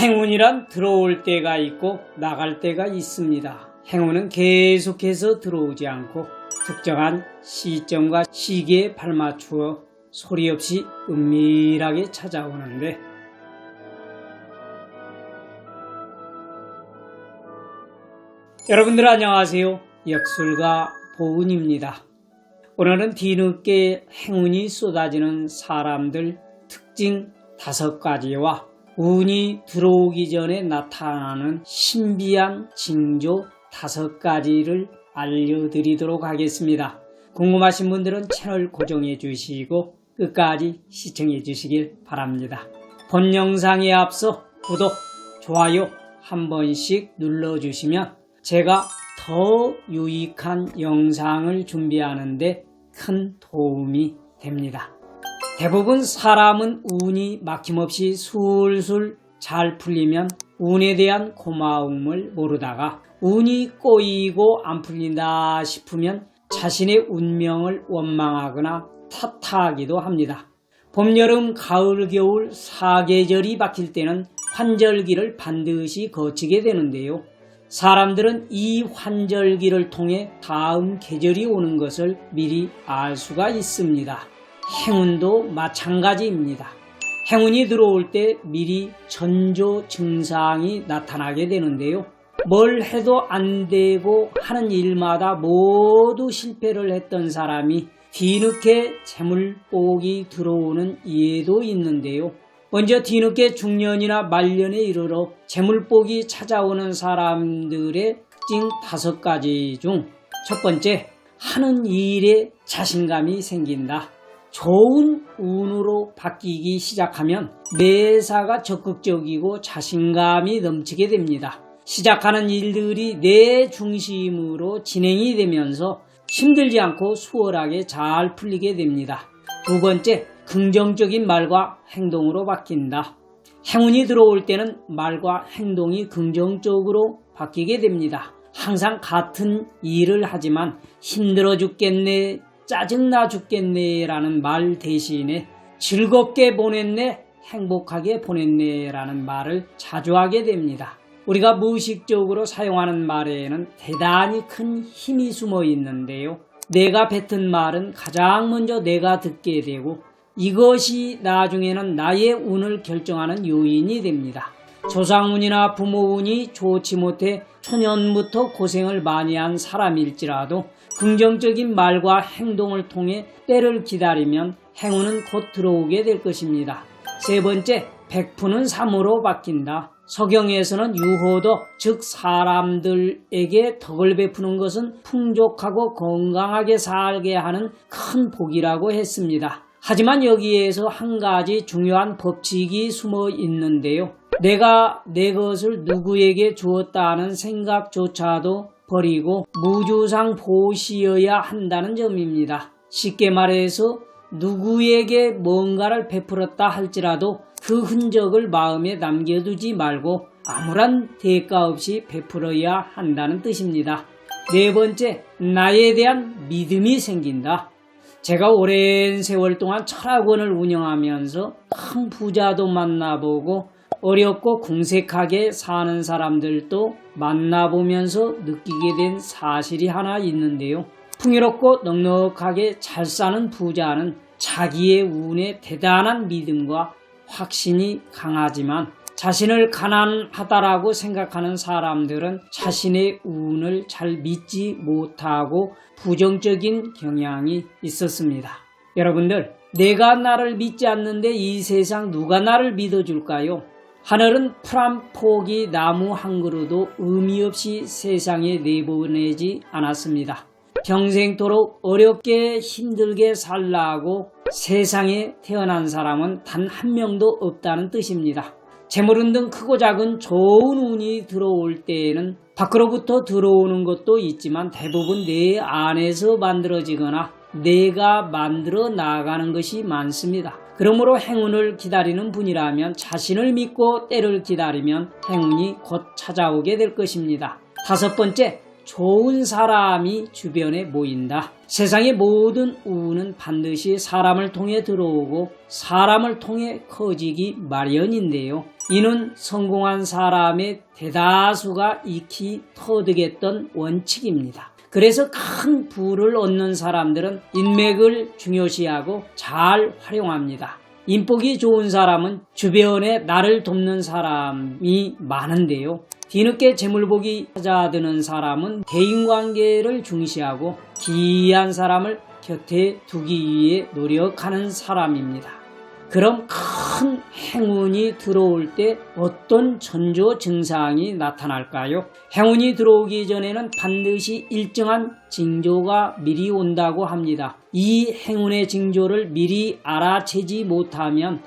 행운이란 들어올 때가 있고 나갈 때가 있습니다. 행운은 계속해서 들어오지 않고 특정한 시점과 시기에 발맞추어 소리 없이 은밀하게 찾아오는데 여러분들 안녕하세요. 역술가 보은입니다. 오늘은 뒤늦게 행운이 쏟아지는 사람들 특징 다섯 가지와 운이 들어오기 전에 나타나는 신비한 징조 다섯 가지를 알려드리도록 하겠습니다. 궁금하신 분들은 채널 고정해 주시고 끝까지 시청해 주시길 바랍니다. 본 영상에 앞서 구독, 좋아요 한 번씩 눌러주시면 제가 더 유익한 영상을 준비하는데 큰 도움이 됩니다. 대부분 사람은 운이 막힘없이 술술 잘 풀리면 운에 대한 고마움을 모르다가 운이 꼬이고 안 풀린다 싶으면 자신의 운명을 원망하거나 탓하기도 합니다. 봄, 여름, 가을, 겨울 사계절이 바뀔 때는 환절기를 반드시 거치게 되는데요. 사람들은 이 환절기를 통해 다음 계절이 오는 것을 미리 알 수가 있습니다. 행운도 마찬가지입니다. 행운이 들어올 때 미리 전조 증상이 나타나게 되는데요. 뭘 해도 안 되고 하는 일마다 모두 실패를 했던 사람이 뒤늦게 재물복이 들어오는 예도 있는데요. 먼저 뒤늦게 중년이나 말년에 이르러 재물복이 찾아오는 사람들의 특징 다섯 가지 중 첫 번째, 하는 일에 자신감이 생긴다. 좋은 운으로 바뀌기 시작하면 매사가 적극적이고 자신감이 넘치게 됩니다. 시작하는 일들이 내 중심으로 진행이 되면서 힘들지 않고 수월하게 잘 풀리게 됩니다. 두 번째, 긍정적인 말과 행동으로 바뀐다. 행운이 들어올 때는 말과 행동이 긍정적으로 바뀌게 됩니다. 항상 같은 일을 하지만 힘들어 죽겠네, 짜증나 죽겠네 라는 말 대신에 즐겁게 보냈네, 행복하게 보냈네 라는 말을 자주 하게 됩니다. 우리가 무의식적으로 사용하는 말에는 대단히 큰 힘이 숨어 있는데요. 내가 뱉은 말은 가장 먼저 내가 듣게 되고 이것이 나중에는 나의 운을 결정하는 요인이 됩니다. 조상운이나 부모운이 좋지 못해 초년부터 고생을 많이 한 사람일지라도 긍정적인 말과 행동을 통해 때를 기다리면 행운은 곧 들어오게 될 것입니다. 세 번째, 100푸는 3으로 바뀐다. 서경에서는 유호도, 즉 사람들에게 덕을 베푸는 것은 풍족하고 건강하게 살게 하는 큰 복이라고 했습니다. 하지만 여기에서 한 가지 중요한 법칙이 숨어 있는데요. 내가 내 것을 누구에게 주었다는 생각조차도 버리고 무주상 보시어야 한다는 점입니다. 쉽게 말해서 누구에게 뭔가를 베풀었다 할지라도 그 흔적을 마음에 남겨두지 말고 아무런 대가 없이 베풀어야 한다는 뜻입니다. 네 번째, 나에 대한 믿음이 생긴다. 제가 오랜 세월 동안 철학원을 운영하면서 큰 부자도 만나보고 어렵고 궁색하게 사는 사람들도 만나보면서 느끼게 된 사실이 하나 있는데요. 풍요롭고 넉넉하게 잘 사는 부자는 자기의 운에 대단한 믿음과 확신이 강하지만 자신을 가난하다라고 생각하는 사람들은 자신의 운을 잘 믿지 못하고 부정적인 경향이 있었습니다. 여러분들, 내가 나를 믿지 않는데 이 세상 누가 나를 믿어줄까요? 하늘은 풀한 포기 나무 한 그루도 의미 없이 세상에 내보내지 않았습니다. 평생토록 어렵게 힘들게 살라고 세상에 태어난 사람은 단 한 명도 없다는 뜻입니다. 재물은 등 크고 작은 좋은 운이 들어올 때에는 밖으로부터 들어오는 것도 있지만 대부분 내 안에서 만들어지거나 내가 만들어 나가는 것이 많습니다. 그러므로 행운을 기다리는 분이라면 자신을 믿고 때를 기다리면 행운이 곧 찾아오게 될 것입니다. 다섯 번째, 좋은 사람이 주변에 모인다. 세상의 모든 운은 반드시 사람을 통해 들어오고 사람을 통해 커지기 마련인데요. 이는 성공한 사람의 대다수가 익히 터득했던 원칙입니다. 그래서 큰 부를 얻는 사람들은 인맥을 중요시하고 잘 활용합니다. 인복이 좋은 사람은 주변에 나를 돕는 사람이 많은데요. 뒤늦게 재물복이 찾아드는 사람은 대인관계를 중시하고 기이한 사람을 곁에 두기 위해 노력하는 사람입니다. 그럼 큰 행운이 들어올 때 어떤 전조 증상이 나타날까요? 행운이 들어오기 전에는 반드시 일정한 징조가 미리 온다고 합니다. 이 행운의 징조를 미리 알아채지 못하면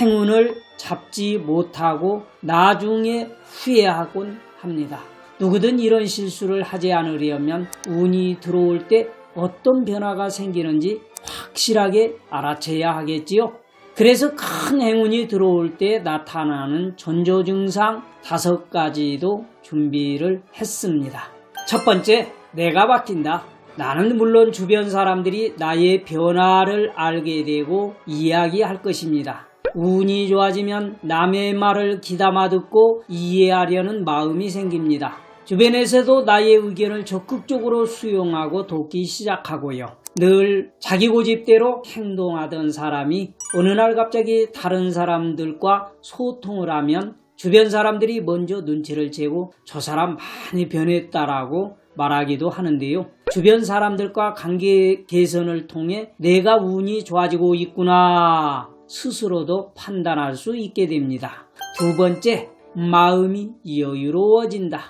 행운을 잡지 못하고 나중에 후회하곤 합니다. 누구든 이런 실수를 하지 않으려면 운이 들어올 때 어떤 변화가 생기는지 확실하게 알아채야 하겠지요. 그래서 큰 행운이 들어올 때 나타나는 전조 증상 다섯 가지도 준비를 했습니다. 첫 번째, 내가 바뀐다. 나는 물론 주변 사람들이 나의 변화를 알게 되고 이야기할 것입니다. 운이 좋아지면 남의 말을 귀담아 듣고 이해하려는 마음이 생깁니다. 주변에서도 나의 의견을 적극적으로 수용하고 돕기 시작하고요. 늘 자기 고집대로 행동하던 사람이 어느 날 갑자기 다른 사람들과 소통을 하면 주변 사람들이 먼저 눈치를 채고 저 사람 많이 변했다라고 말하기도 하는데요. 주변 사람들과 관계 개선을 통해 내가 운이 좋아지고 있구나 스스로도 판단할 수 있게 됩니다. 두 번째, 마음이 여유로워진다.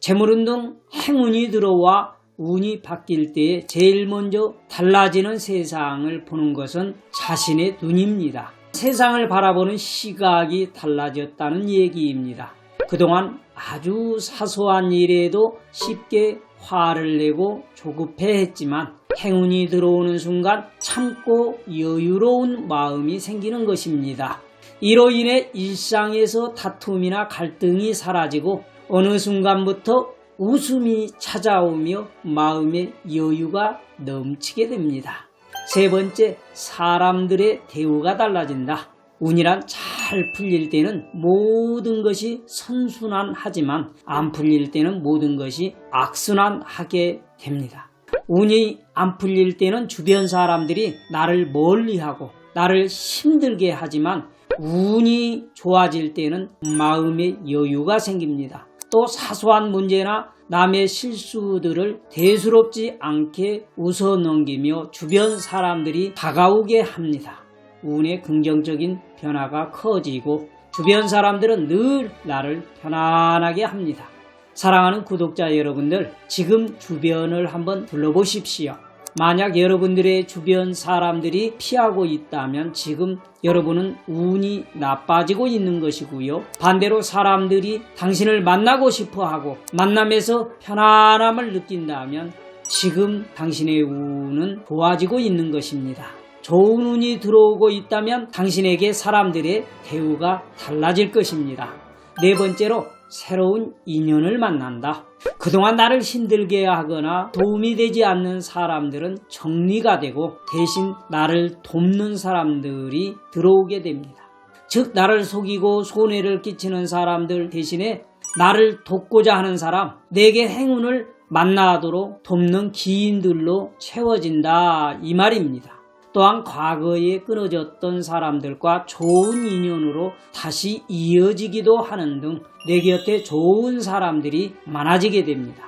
재물운 등 행운이 들어와 운이 바뀔 때 제일 먼저 달라지는 세상을 보는 것은 자신의 눈입니다. 세상을 바라보는 시각이 달라졌다는 얘기입니다. 그동안 아주 사소한 일에도 쉽게 화를 내고 조급해 했지만 행운이 들어오는 순간 참고 여유로운 마음이 생기는 것입니다. 이로 인해 일상에서 다툼이나 갈등이 사라지고 어느 순간부터 웃음이 찾아오며 마음의 여유가 넘치게 됩니다. 세 번째, 사람들의 대우가 달라진다. 운이란 잘 풀릴 때는 모든 것이 선순환하지만 안 풀릴 때는 모든 것이 악순환하게 됩니다. 운이 안 풀릴 때는 주변 사람들이 나를 멀리하고 나를 힘들게 하지만 운이 좋아질 때는 마음의 여유가 생깁니다. 또 사소한 문제나 남의 실수들을 대수롭지 않게 웃어 넘기며 주변 사람들이 다가오게 합니다. 운의 긍정적인 변화가 커지고 주변 사람들은 늘 나를 편안하게 합니다. 사랑하는 구독자 여러분들, 지금 주변을 한번 둘러보십시오. 만약 여러분들의 주변 사람들이 피하고 있다면 지금 여러분은 운이 나빠지고 있는 것이고요. 반대로 사람들이 당신을 만나고 싶어 하고 만남에서 편안함을 느낀다면 지금 당신의 운은 좋아지고 있는 것입니다. 좋은 운이 들어오고 있다면 당신에게 사람들의 대우가 달라질 것입니다. 네 번째로 새로운 인연을 만난다. 그동안 나를 힘들게 하거나 도움이 되지 않는 사람들은 정리가 되고 대신 나를 돕는 사람들이 들어오게 됩니다. 즉, 나를 속이고 손해를 끼치는 사람들 대신에 나를 돕고자 하는 사람, 내게 행운을 만나도록 돕는 기인들로 채워진다. 이 말입니다. 또한 과거에 끊어졌던 사람들과 좋은 인연으로 다시 이어지기도 하는 등 내 곁에 좋은 사람들이 많아지게 됩니다.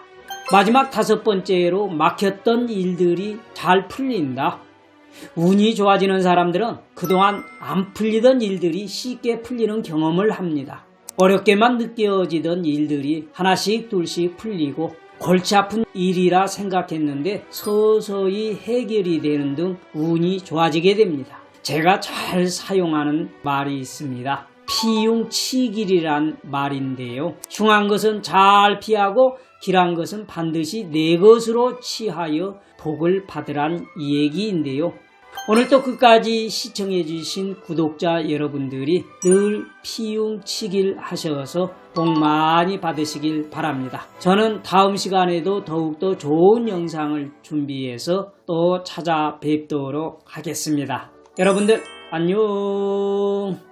마지막 다섯 번째로 막혔던 일들이 잘 풀린다. 운이 좋아지는 사람들은 그동안 안 풀리던 일들이 쉽게 풀리는 경험을 합니다. 어렵게만 느껴지던 일들이 하나씩 둘씩 풀리고 골치 아픈 일이라 생각했는데 서서히 해결이 되는 등 운이 좋아지게 됩니다. 제가 잘 사용하는 말이 있습니다. 피용치길이란 말인데요. 흉한 것은 잘 피하고 길한 것은 반드시 내 것으로 취하여 복을 받으란 얘기인데요. 오늘도 끝까지 시청해주신 구독자 여러분들이 늘 피용치길 하셔서 복 많이 받으시길 바랍니다. 저는 다음 시간에도 더욱더 좋은 영상을 준비해서 또 찾아뵙도록 하겠습니다. 여러분들 안녕